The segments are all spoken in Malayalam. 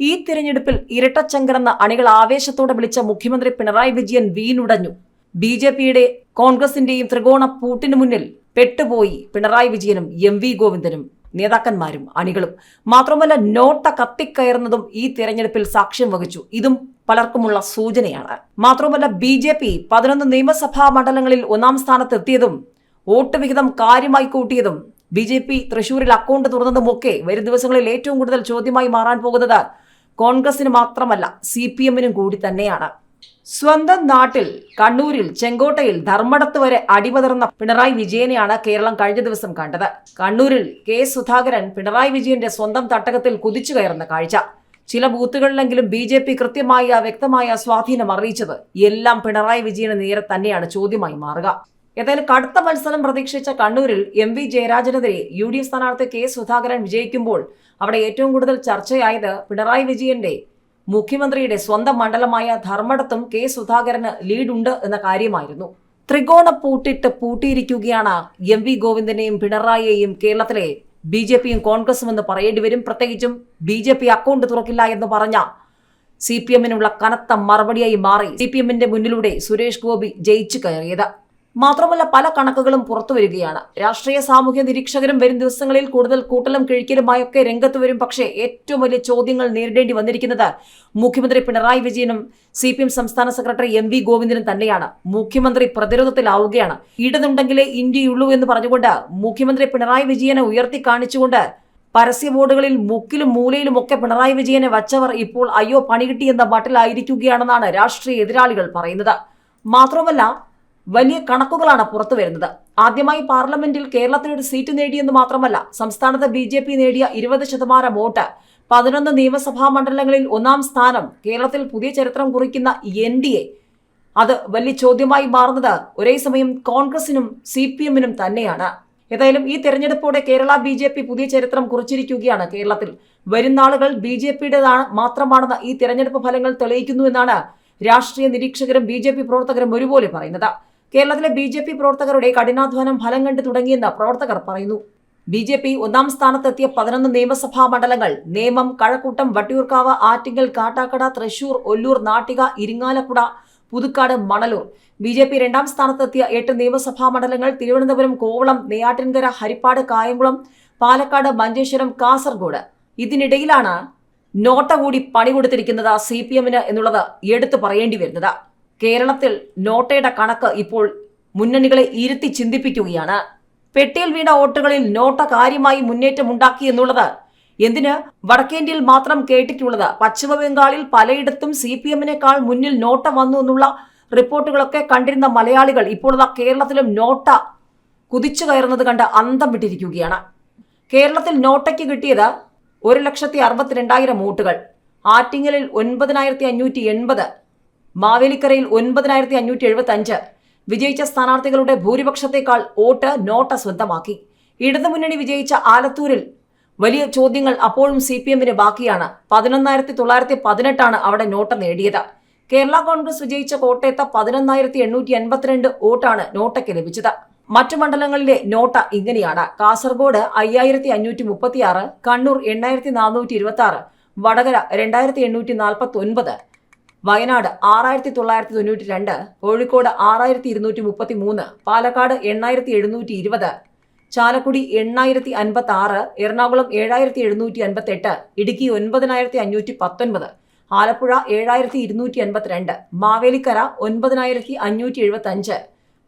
ഈ തിരഞ്ഞെടുപ്പിൽ ഇരട്ടച്ചങ്കരെന്ന അണികൾ ആവേശത്തോടെ വിളിച്ച മുഖ്യമന്ത്രി പിണറായി വിജയൻ വീണുടഞ്ഞു. ബി ജെ പിയുടെ കോൺഗ്രസിന്റെയും ത്രികോണ പൂട്ടിനു മുന്നിൽ പെട്ടുപോയി പിണറായി വിജയനും എം വി ഗോവിന്ദനും നേതാക്കന്മാരും അണികളും. മാത്രമല്ല നോട്ട കത്തിക്കയറുന്നതും ഈ തിരഞ്ഞെടുപ്പിൽ സാക്ഷ്യം വഹിച്ചു. ഇതും പലർക്കുമുള്ള സൂചനയാണ്. മാത്രമല്ല ബി ജെ പി പതിനൊന്ന് നിയമസഭാ മണ്ഡലങ്ങളിൽ ഒന്നാം സ്ഥാനത്തെത്തിയതും വോട്ട് വിഹിതം കാര്യമായി കൂട്ടിയതും ബി ജെ പി തൃശൂരിൽ അക്കൗണ്ട് തുറന്നതുമൊക്കെ വരും ദിവസങ്ങളിൽ ഏറ്റവും കൂടുതൽ ചോദ്യമായി മാറാൻ പോകുന്നത് കോൺഗ്രസിന് മാത്രമല്ല സി പി എമ്മിനും കൂടി തന്നെയാണ്. സ്വന്തം നാട്ടിൽ കണ്ണൂരിൽ ചെങ്കോട്ടയിൽ ധർമ്മടത്ത് വരെ അടിപതർന്ന പിണറായി വിജയനെയാണ് കേരളം കഴിഞ്ഞ ദിവസം കണ്ടത്. കണ്ണൂരിൽ കെ സുധാകരൻ പിണറായി വിജയന്റെ സ്വന്തം തട്ടകത്തിൽ കുതിച്ചു കയറുന്ന കാഴ്ച. ചില ബൂത്തുകളിലെങ്കിലും ബി ജെ പി കൃത്യമായ വ്യക്തമായ സ്വാധീനം അറിയിച്ചത് എല്ലാം പിണറായി വിജയന് നേരെ തന്നെയാണ് ചോദ്യമായി മാറുക. ഏതായാലും കടുത്ത മത്സരം പ്രതീക്ഷിച്ച കണ്ണൂരിൽ എം വി ജയരാജനെതിരെ യു ഡി എഫ് സ്ഥാനാർത്ഥി കെ സുധാകരൻ വിജയിക്കുമ്പോൾ അവിടെ ഏറ്റവും കൂടുതൽ ചർച്ചയായത് പിണറായി വിജയന്റെ മുഖ്യമന്ത്രിയുടെ സ്വന്തം മണ്ഡലമായ ധർമ്മടത്തും കെ സുധാകരന് ലീഡുണ്ട് എന്ന കാര്യമായിരുന്നു. ത്രികോണ പൂട്ടിട്ട് പൂട്ടിയിരിക്കുകയാണ് എം വി ഗോവിന്ദനെയും പിണറായിയെയും കേരളത്തിലെ ബി ജെ പിയും കോൺഗ്രസും എന്ന് പറയേണ്ടി വരും. പ്രത്യേകിച്ചും ബി ജെ പി അക്കൗണ്ട് തുറക്കില്ല എന്ന് പറഞ്ഞ സി പി എമ്മിനുള്ള കനത്ത മറുപടിയായി മാറി സി പി എമ്മിന്റെ മുന്നിലൂടെ സുരേഷ് ഗോപി ജയിച്ചു കയറിയത്. മാത്രമല്ല പല കണക്കുകളും പുറത്തു വരികയാണ്. രാഷ്ട്രീയ സാമൂഹ്യ നിരീക്ഷകരും വരും ദിവസങ്ങളിൽ കൂടുതൽ കൂട്ടലും കിഴിക്കലുമായൊക്കെ രംഗത്ത് വരും. പക്ഷേ ഏറ്റവും വലിയ ചോദ്യങ്ങൾ നേരിടേണ്ടി വന്നിരിക്കുന്നത് മുഖ്യമന്ത്രി പിണറായി വിജയനും സി പി എം സംസ്ഥാന സെക്രട്ടറി എം വി ഗോവിന്ദനും തന്നെയാണ്. മുഖ്യമന്ത്രി പ്രതിരോധത്തിലാവുകയാണ്. ഇടതുണ്ടെങ്കിലേ ഇന്ത്യയുള്ളൂ എന്ന് പറഞ്ഞുകൊണ്ട് മുഖ്യമന്ത്രി പിണറായി വിജയനെ ഉയർത്തി കാണിച്ചുകൊണ്ട് പരസ്യ ബോർഡുകളിൽ മുക്കിലും മൂലയിലും ഒക്കെ പിണറായി വിജയനെ വച്ചവർ ഇപ്പോൾ അയ്യോ പണി എന്ന മട്ടിലായിരിക്കുകയാണെന്നാണ് രാഷ്ട്രീയ എതിരാളികൾ പറയുന്നത്. മാത്രമല്ല വലിയ കണക്കുകളാണ് പുറത്തു വരുന്നത്. ആദ്യമായി പാർലമെന്റിൽ കേരളത്തിന് ഒരു സീറ്റ് നേടിയെന്ന് മാത്രമല്ല സംസ്ഥാനത്ത് ബി ജെ പി നേടിയ ഇരുപത് ശതമാനം വോട്ട്. പതിനൊന്ന് നിയമസഭാ മണ്ഡലങ്ങളിൽ ഒന്നാം സ്ഥാനം കേരളത്തിൽ പുതിയ ചരിത്രം കുറിക്കുന്ന എൻ ഡി എ. അത് വലിയ ചോദ്യമായി മാറുന്നത് ഒരേ സമയം കോൺഗ്രസിനും സി പി എമ്മിനും തന്നെയാണ്. ഏതായാലും ഈ തെരഞ്ഞെടുപ്പോടെ കേരള ബി ജെ പി പുതിയ ചരിത്രം കുറിച്ചിരിക്കുകയാണ് കേരളത്തിൽ. വരും നാളുകൾ ബി ജെ പിയുടേതാണ് മാത്രമാണെന്ന് ഈ തെരഞ്ഞെടുപ്പ് ഫലങ്ങൾ തെളിയിക്കുന്നു എന്നാണ് രാഷ്ട്രീയ നിരീക്ഷകരും ബി ജെ പി പ്രവർത്തകരും ഒരുപോലെ പറയുന്നത്. കേരളത്തിലെ ബി ജെ പി പ്രവർത്തകരുടെ കഠിനാധ്വാനം ഫലം കണ്ടു തുടങ്ങിയെന്ന് പ്രവർത്തകർ പറയുന്നു. ബി ജെ പി ഒന്നാം സ്ഥാനത്തെത്തിയ പതിനൊന്ന് നിയമസഭാ മണ്ഡലങ്ങൾ Nemom Kazhakkoottam Vattiyoorkavu Attingal Kattakada Thrissur Ollur Nattika Irinjalakuda Puthukkad Manalur. B J P രണ്ടാം സ്ഥാനത്തെത്തിയ എട്ട് നിയമസഭാ മണ്ഡലങ്ങൾ തിരുവനന്തപുരം കോവളം നെയ്യാറ്റിൻകര ഹരിപ്പാട് കായംകുളം പാലക്കാട് മഞ്ചേശ്വരം കാസർഗോഡ്. ഇതിനിടയിലാണ് നോട്ട കൂടി പണി കൊടുത്തിരിക്കുന്നത് സി പി എമ്മിന് എന്നുള്ളത് എടുത്തു പറയേണ്ടി വരുന്നത്. കേരളത്തിൽ നോട്ടയുടെ കണക്ക് ഇപ്പോൾ മുന്നണികളെ ഇരുത്തി ചിന്തിപ്പിക്കുകയാണ്. പെട്ടിയിൽ വീണ വോട്ടുകളിൽ നോട്ട കാര്യമായി മുന്നേറ്റമുണ്ടാക്കി എന്നുള്ളത് എന്തിന്? വടക്കേന്ത്യയിൽ മാത്രം കേട്ടിട്ടുള്ളത് പശ്ചിമ ബംഗാളിൽ പലയിടത്തും സി പി എമ്മിനേക്കാൾ മുന്നിൽ നോട്ട വന്നു എന്നുള്ള റിപ്പോർട്ടുകളൊക്കെ കണ്ടിരുന്ന മലയാളികൾ ഇപ്പോൾ കേരളത്തിലും നോട്ട കുതിച്ചു കയറുന്നത് കണ്ട് അന്തം വിട്ടിരിക്കുകയാണ്. കേരളത്തിൽ നോട്ടയ്ക്ക് കിട്ടിയത് ഒരു ലക്ഷത്തി അറുപത്തിരണ്ടായിരം വോട്ടുകൾ. ആറ്റിങ്ങലിൽ ഒൻപതിനായിരത്തി അഞ്ഞൂറ്റി എൺപത്. മാവേലിക്കരയിൽ ഒൻപതിനായിരത്തി അഞ്ഞൂറ്റി എഴുപത്തി അഞ്ച് വിജയിച്ച സ്ഥാനാർത്ഥികളുടെ ഭൂരിപക്ഷത്തേക്കാൾ വോട്ട് നോട്ട സ്വന്തമാക്കി. ഇടതുമുന്നണി വിജയിച്ച ആലത്തൂരിൽ വലിയ ചോദ്യങ്ങൾ അപ്പോഴും സി പി എമ്മിന് ബാക്കിയാണ്. പതിനൊന്നായിരത്തി തൊള്ളായിരത്തി പതിനെട്ടാണ് അവിടെ നോട്ട നേടിയത്. കേരള കോൺഗ്രസ് വിജയിച്ച കോട്ടയത്ത് പതിനൊന്നായിരത്തി എണ്ണൂറ്റി എൺപത്തിരണ്ട് വോട്ടാണ് നോട്ടയ്ക്ക് ലഭിച്ചത്. മറ്റു മണ്ഡലങ്ങളിലെ നോട്ട ഇങ്ങനെയാണ്. കാസർഗോഡ് അയ്യായിരത്തി അഞ്ഞൂറ്റി മുപ്പത്തിയാറ് കണ്ണൂർ എണ്ണായിരത്തി നാനൂറ്റി ഇരുപത്തി ആറ് വടകര രണ്ടായിരത്തി എണ്ണൂറ്റി നാൽപ്പത്തി ഒൻപത് വയനാട് ആറായിരത്തി തൊള്ളായിരത്തി തൊണ്ണൂറ്റി രണ്ട് കോഴിക്കോട് ആറായിരത്തി ഇരുന്നൂറ്റി മുപ്പത്തി മൂന്ന് പാലക്കാട് എണ്ണായിരത്തി എഴുന്നൂറ്റി ഇരുപത് ചാലക്കുടി എണ്ണായിരത്തി അൻപത്തി ആറ് എറണാകുളം ഏഴായിരത്തി എഴുന്നൂറ്റി അൻപത്തി എട്ട് ഇടുക്കി ഒൻപതിനായിരത്തി അഞ്ഞൂറ്റി പത്തൊൻപത് ആലപ്പുഴ ഏഴായിരത്തി ഇരുന്നൂറ്റി എൺപത്തിരണ്ട് മാവേലിക്കര ഒൻപതിനായിരത്തി അഞ്ഞൂറ്റി എഴുപത്തി അഞ്ച്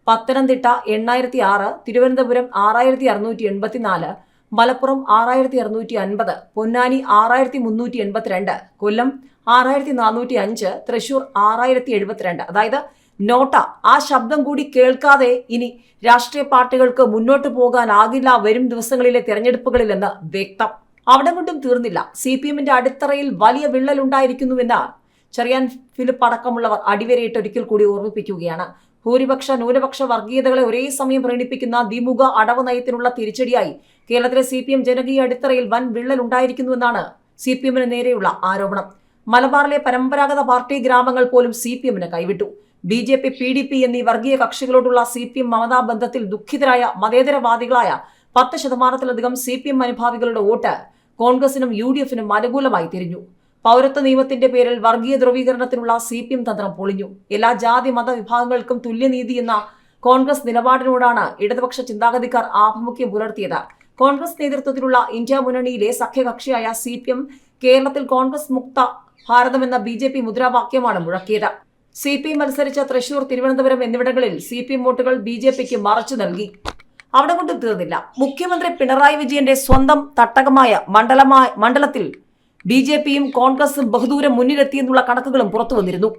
പത്തനംതിട്ട എണ്ണായിരത്തി ആറ് തിരുവനന്തപുരം ആറായിരത്തി അറുന്നൂറ്റി എൺപത്തിനാല് മലപ്പുറം ആറായിരത്തി അറുന്നൂറ്റി അൻപത് പൊന്നാനി ആറായിരത്തി മുന്നൂറ്റി എൺപത്തിരണ്ട് കൊല്ലം ആറായിരത്തി നാനൂറ്റി അഞ്ച് തൃശൂർ ആറായിരത്തി എഴുപത്തിരണ്ട് അതായത് നോട്ട ആ ശബ്ദം കൂടി കേൾക്കാതെ ഇനി രാഷ്ട്രീയ പാർട്ടികൾക്ക് മുന്നോട്ട് പോകാനാകില്ല വരും ദിവസങ്ങളിലെ തെരഞ്ഞെടുപ്പുകളിലെന്ന് വ്യക്തം. അവിടെ കൊണ്ടും തീർന്നില്ല. സി പി എമ്മിന്റെ അടിത്തറയിൽ വലിയ വിള്ളലുണ്ടായിരിക്കുന്നുവെന്ന് ചെറിയാൻ ഫിലിപ്പ് അടക്കമുള്ളവർ അടിവരയിട്ട് ഒരിക്കൽ കൂടി ഓർമ്മിപ്പിക്കുകയാണ്. ഭൂരിപക്ഷ ന്യൂനപക്ഷ വർഗീയതകളെ ഒരേ സമയം പ്രീണിപ്പിക്കുന്ന ദ്വിമുഖ അടവ് നയത്തിനുള്ള തിരിച്ചടിയായി കേരളത്തിലെ സി പി എം ജനകീയ അടിത്തറയിൽ വൻ വിള്ളൽ ഉണ്ടായിരിക്കുന്നുവെന്നാണ് സി പി എമ്മിന് നേരെയുള്ള ആരോപണം. മലബാറിലെ പരമ്പരാഗത പാർട്ടി ഗ്രാമങ്ങൾ പോലും സി പി എമ്മിന് കൈവിട്ടു. B J P P D P എന്നീ വർഗീയ കക്ഷികളോടുള്ള സി പി എം മമതാ ബന്ധത്തിൽ ദുഃഖിതരായ മതേതരവാദികളായ പത്ത് ശതമാനത്തിലധികം സി പി എം അനുഭാവികളുടെ വോട്ട് കോൺഗ്രസിനും യു ഡി എഫിനും അനുകൂലമായി തിരിഞ്ഞു. പൗരത്വ നിയമത്തിന്റെ പേരിൽ വർഗീയ ധ്രുവീകരണത്തിനുള്ള സി പി എം തന്ത്രം പൊളിഞ്ഞു. എല്ലാ ജാതി മത വിഭാഗങ്ങൾക്കും തുല്യനീതി എന്ന കോൺഗ്രസ് നിലപാടിനോടാണ് ഇടതുപക്ഷ ചിന്താഗതിക്കാർ ആഭിമുഖ്യം പുലർത്തിയത്. കോൺഗ്രസ് നേതൃത്വത്തിലുള്ള ഇന്ത്യ മുന്നണിയിലെ സഖ്യകക്ഷിയായ സി പി എം കേരളത്തിൽ കോൺഗ്രസ് മുക്ത ഭാരതമെന്ന ബി ജെ പി മുദ്രാവാക്യമാണ് മുഴക്കിയത്. സി പി എം മത്സരിച്ച തൃശൂർ തിരുവനന്തപുരം എന്നിവിടങ്ങളിൽ സി പി എം വോട്ടുകൾ ബി ജെ പിക്ക് മറച്ചു നൽകി. അവിടെ കൊണ്ട് തീർന്നില്ല. മുഖ്യമന്ത്രി പിണറായി വിജയന്റെ സ്വന്തം തട്ടകമായ മണ്ഡലമായ മണ്ഡലത്തിൽ ബി ജെ പിയും കോൺഗ്രസും ബഹുദൂരം മുന്നിലെത്തിയെന്നുള്ള കണക്കുകളും പുറത്തു വന്നിരുന്നു.